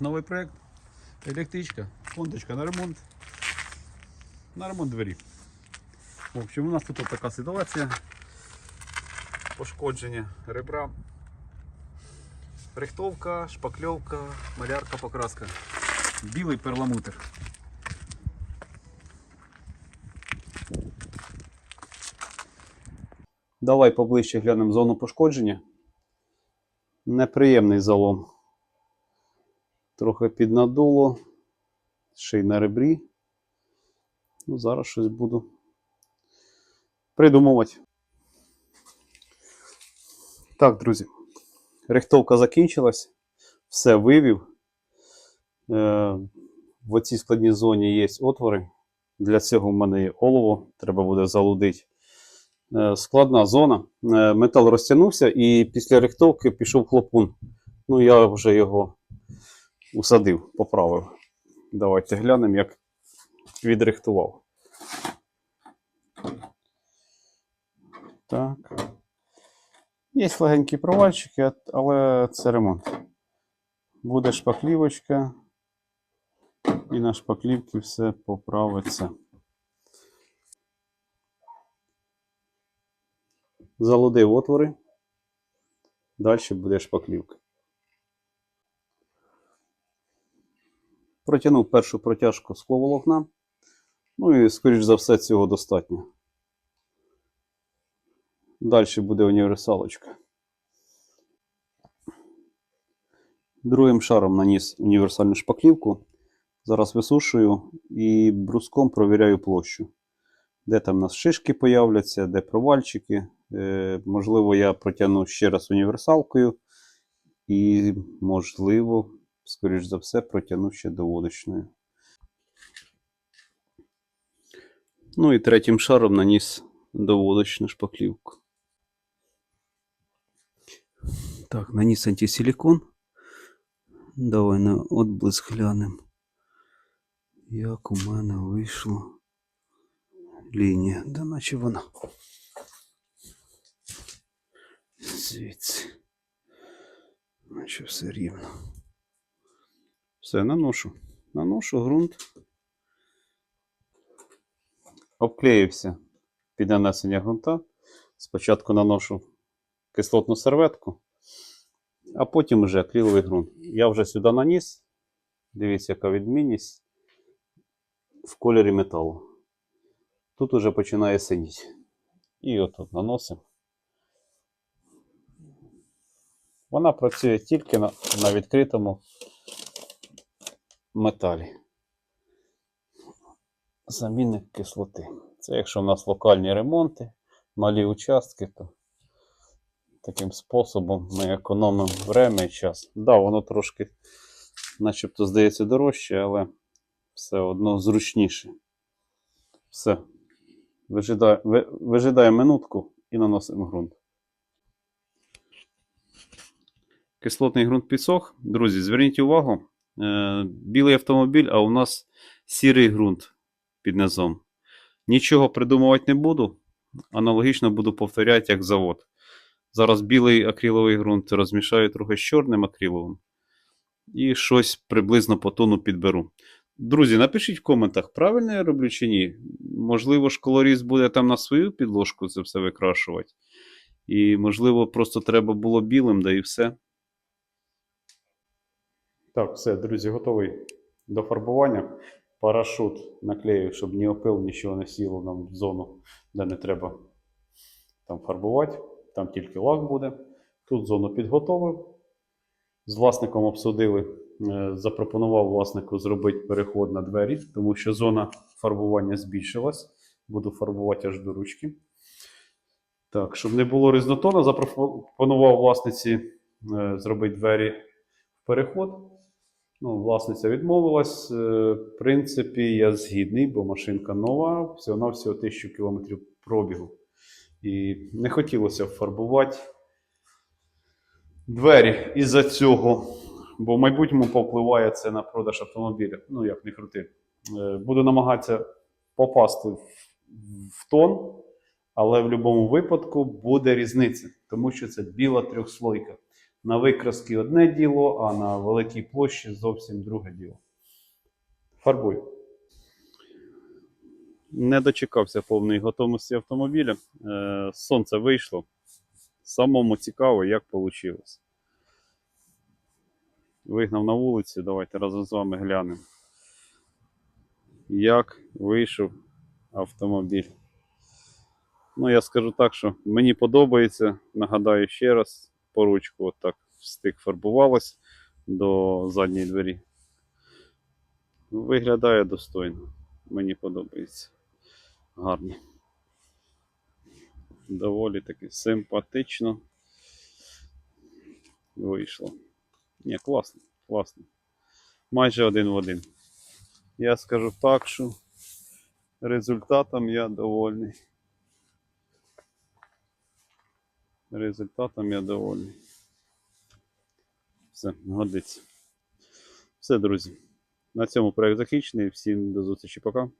новий проєкт. Електричка, фондочка на ремонт. На ремонт двері. В общем, у нас тут така ситуація. Пошкодження ребра. Рихтовка, шпакльовка, малярка, покраска. Білий перламутр. Давай поближче глянемо зону пошкодження. Неприємний залом. Трохи піднадуло. Ще й на ребрі. Ну, зараз щось буду придумувати. Так, друзі. Рихтовка закінчилась. Все вивів. Е, в оцій складній зоні є отвори. Для цього в мене є олово, треба буде залудити. Е, складна зона. Е, метал розтягнувся і після рихтовки пішов хлопун. Ну, я вже його усадив, поправив. Давайте глянемо, як відрихтував. Так. Є легенькі провальчики, але це ремонт. Буде шпаклівочка, і на шпаклівці все поправиться. Залудив отвори. Далі буде шпаклівка. Протягнув першу протяжку скловолокна. Ну і, скоріш за все, цього достатньо. Далі буде універсалочка. Другим шаром наніс універсальну шпаклівку. Зараз висушую і бруском провіряю площу. Де там у нас шишки появляться, де провальчики. Е, можливо, я протягну ще раз універсалкою. І, можливо, скоріш за все, протягну ще доводочною. Ну і третім шаром наніс доводочну шпаклівку. Так, наніс антисиликон. Давай на отблиск глянемо. Як у мене вийшла лінія. Да наче вона. Звідси. Наче все рівно. Все, наношу. Наношу ґрунт. Обклеївся під нанесення ґрунта. Спочатку наношу кислотну серветку, а потім вже акриловий ґрунт. Я вже сюди наніс. Дивіться, яка відмінність в кольорі металу. Тут уже починає синіти. І отут наносимо. Вона працює тільки на, на відкритому металі. Замінник кислоти. Це якщо в нас локальні ремонти, малі участки, то таким способом ми економимо время і час. Да, воно трошки, начебто, здається, дорожче, але все одно зручніше. Все. Вижидає, минутку і наносимо ґрунт. Кислотний ґрунт підсох. Друзі, зверніть увагу. Е, Білий автомобіль, а у нас сірий ґрунт під низом. Нічого придумувати не буду. Аналогічно буду повторяти, як завод. Зараз білий акриловий ґрунт розмішаю трохи з чорним акриловим. І щось приблизно по тону підберу. Друзі, напишіть в коментах, правильно я роблю чи ні. Можливо, ж колоріст буде там на свою підложку це все викрашувати. І, можливо, просто треба було білим, да і все. Так, все, друзі, готовий до фарбування. Парашут наклею, щоб ні опил, нічого не сіло нам в зону, де не треба там фарбувати. Там тільки лак буде. Тут зону підготовив. З власником обсудили, е, запропонував власнику зробити переход на двері, тому що зона фарбування збільшилась. Буду фарбувати аж до ручки. Так, щоб не було різнотона, запропонував власниці е, зробити двері в переход. Ну, власниця відмовилась. Е, В принципі, я згідний, бо машинка нова, всього-навсього 1000 км пробігу. І не хотілося фарбувати двері із-за цього, бо в майбутньому повпливає це на продаж автомобіля. Ну, як не крути. Е, Буду намагатися попасти в, в тон, але в будь-якому випадку буде різниця, тому що це біла трьохслойка. На викраски одне діло, а на великій площі зовсім друге діло. Фарбуй. Не дочекався повної готовності автомобіля. Е, Сонце вийшло. Самому цікаво, як вийшло. Вигнав на вулицю, давайте разом з вами глянемо, як вийшов автомобіль. Ну, я скажу так, що мені подобається. Нагадаю ще раз, по ручку отак стик фарбувалось до задньої двері. Виглядає достойно. Мені подобається. Гарно. Доволі таки симпатично вийшло. Ні, класно, класно. Майже один в один. Я скажу так, що результатом я довольний. Результатом я довольний. Все, годиться. Все, друзі. На цьому проект закінчений. Всім до зустрічі, пока.